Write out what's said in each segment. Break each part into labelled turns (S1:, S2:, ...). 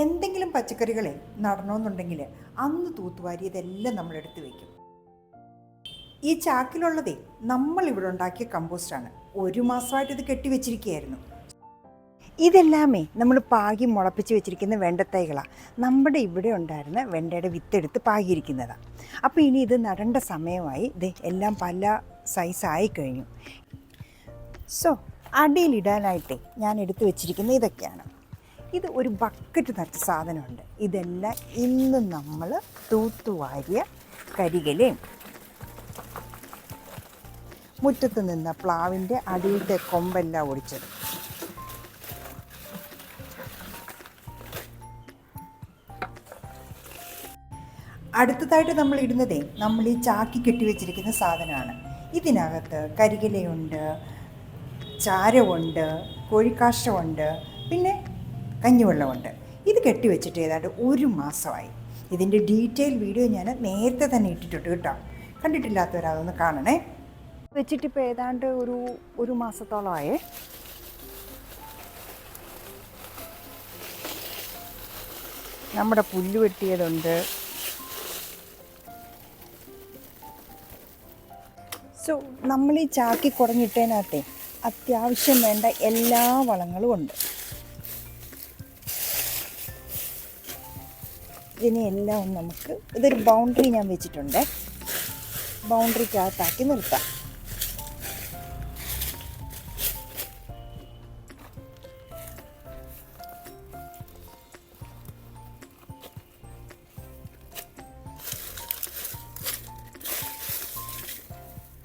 S1: എന്തെങ്കിലും പച്ചക്കറികളെ നടണമെന്നുണ്ടെങ്കിൽ അന്ന് തൂത്തുവാരിയതെല്ലാം നമ്മൾ എടുത്തു വയ്ക്കും ഈ ചാക്കിലുള്ളതേ നമ്മൾ ഇവിടെ ഉണ്ടാക്കിയ കമ്പോസ്റ്റാണ്. ഒരു മാസമായിട്ട് ഇത് കെട്ടിവെച്ചിരിക്കുകയായിരുന്നു ഇതെല്ലാമേ നമ്മൾ പാകി മുളപ്പിച്ച് വെച്ചിരിക്കുന്ന വെണ്ടത്തൈകളാണ് നമ്മുടെ ഇവിടെ ഉണ്ടായിരുന്ന വെണ്ടയുടെ വിത്തെടുത്ത് പാകിയിരിക്കുന്നതാണ് അപ്പോൾ ഇനി ഇത് നടേണ്ട സമയമായി ഇത് എല്ലാം പല സൈസായി കഴിഞ്ഞു. സോ അടിയിലിടാനായിട്ടേ ഞാൻ എടുത്തു വെച്ചിരിക്കുന്ന ഇതൊക്കെയാണ്. ഇത് ഒരു ബക്കറ്റ് നിറച്ച സാധനമുണ്ട്. ഇതെല്ലാം ഇന്ന് നമ്മൾ തൂത്തുവാരിയ കരികലയും മുറ്റത്ത് നിന്ന് പ്ലാവിന്റെ അടിയിലത്തെ കൊമ്പെല്ലാം ഒടിച്ചത്. അടുത്തതായിട്ട് നമ്മൾ ഇടുന്നതേ നമ്മൾ ഈ ചാക്കി കെട്ടി വെച്ചിരിക്കുന്ന സാധനമാണ്. ഇതിനകത്ത് കരികിലയുണ്ട് ചാരമുണ്ട് കോഴിക്കാഷ്ടമുണ്ട് പിന്നെ കഞ്ഞിവെള്ളമുണ്ട്. ഇത് കെട്ടിവെച്ചിട്ട് ഏതാണ്ട് ഒരു മാസമായി. ഇതിന്റെ ഡീറ്റെയിൽ വീഡിയോ ഞാൻ നേരത്തെ തന്നെ ഇട്ടിട്ടുണ്ട് കേട്ടോ. കണ്ടിട്ടില്ലാത്തവരതൊന്ന് കാണണേ. വെച്ചിട്ടിപ്പോൾ ഏതാണ്ട് ഒരു ഒരു മാസത്തോളമായേ. നമ്മുടെ പുല്ല് വെട്ടിയതുണ്ട്. സോ നമ്മൾ ഈ ചാക്കി കുടഞ്ഞിട്ടതിനകത്തെ അത്യാവശ്യം വേണ്ട എല്ലാ വളങ്ങളും ഉണ്ട്. ഇതിനെല്ലാം ഒന്ന് നമുക്ക് ഇതൊരു ബൗണ്ടറി ഞാൻ വെച്ചിട്ടുണ്ട്. ബൗണ്ടറിക്കകത്താക്കി നിർത്താം.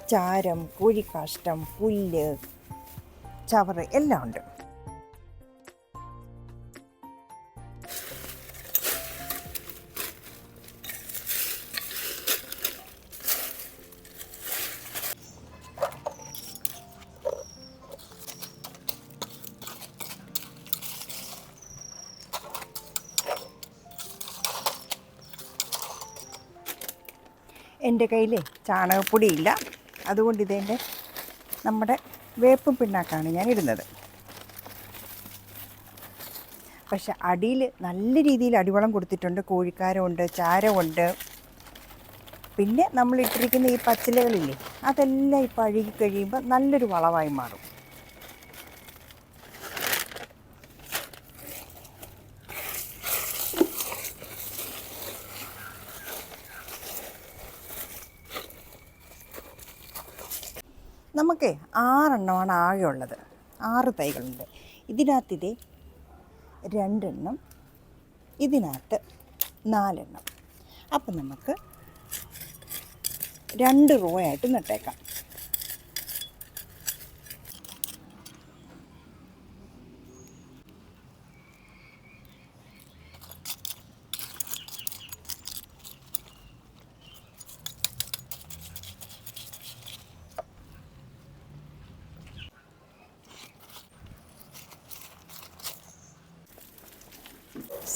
S1: ചാരം കോഴിക്കാഷ്ടം പുല്ല് ചവറ് എല്ലാം ഉണ്ട്. എന്റെ കയ്യിൽ ചാണകപ്പൊടിയില്ല. അതുകൊണ്ട് ഇതെന്റെ നമ്മുടെ വേപ്പും പിണ്ണാക്കാണ് ഞാൻ ഇടുന്നത്. പക്ഷെ അടിയിൽ നല്ല രീതിയിൽ അടിവളം കൊടുത്തിട്ടുണ്ട്. കോഴിക്കാരമുണ്ട് ചാരമുണ്ട്. പിന്നെ നമ്മൾ ഇട്ടിരിക്കുന്ന ഈ പച്ചിലകളില്ലേ അതെല്ലാം ഇപ്പോൾ അഴുകി കഴിയുമ്പോൾ നല്ലൊരു വളമായി മാറും. നമുക്ക് ആറെണ്ണമാണ് ആകെ ഉള്ളത്. ആറ് തൈകളുണ്ട്. ഇതിനകത്ത് ഇതേ രണ്ടെണ്ണം ഇതിനകത്ത് നാലെണ്ണം. അപ്പം നമുക്ക് രണ്ട് റോ ആയിട്ട് നട്ടേക്കാം.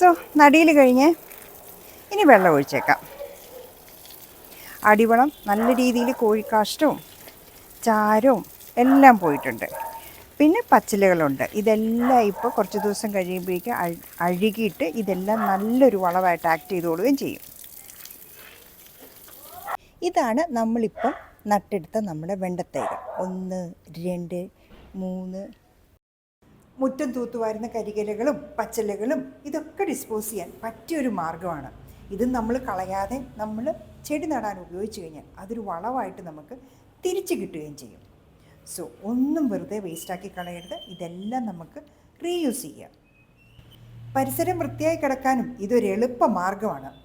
S1: സോ നടിയിൽ കഴിഞ്ഞ് ഇനി വെള്ളം ഒഴിച്ചേക്കാം. അടിവളം നല്ല രീതിയിൽ കോഴിക്കാഷ്ടവും ചാരവും എല്ലാം പോയിട്ടുണ്ട്. പിന്നെ പച്ചിലകളുണ്ട്. ഇതെല്ലാം ഇപ്പോൾ കുറച്ച് ദിവസം കഴിയുമ്പോഴേക്കും അഴ്- അഴുകിയിട്ട് ഇതെല്ലാം നല്ലൊരു വളമായിട്ട് ആക്ട് ചെയ്തോളുകയും ചെയ്യും. ഇതാണ് നമ്മളിപ്പം നട്ടെടുത്ത നമ്മുടെ വെണ്ടത്തൈകൾ. ഒന്ന് രണ്ട് മൂന്ന് മുറ്റം തൂത്തുവാരുന്ന കരികലകളും പച്ചലകളും ഇതൊക്കെ ഡിസ്പോസ് ചെയ്യാൻ പറ്റിയൊരു മാർഗമാണ്. ഇത് നമ്മൾ കളയാതെ നമ്മൾ ചെടി നടാൻ ഉപയോഗിച്ച് കഴിഞ്ഞാൽ അതൊരു വളമായിട്ട് നമുക്ക് തിരിച്ചു കിട്ടുകയും ചെയ്യും. സോ ഒന്നും വെറുതെ വേസ്റ്റാക്കി കളയരുത്. ഇതെല്ലാം നമുക്ക് റീയൂസ് ചെയ്യാം. പരിസരം വൃത്തിയായി കിടക്കാനും ഇതൊരു എളുപ്പ മാർഗമാണ്.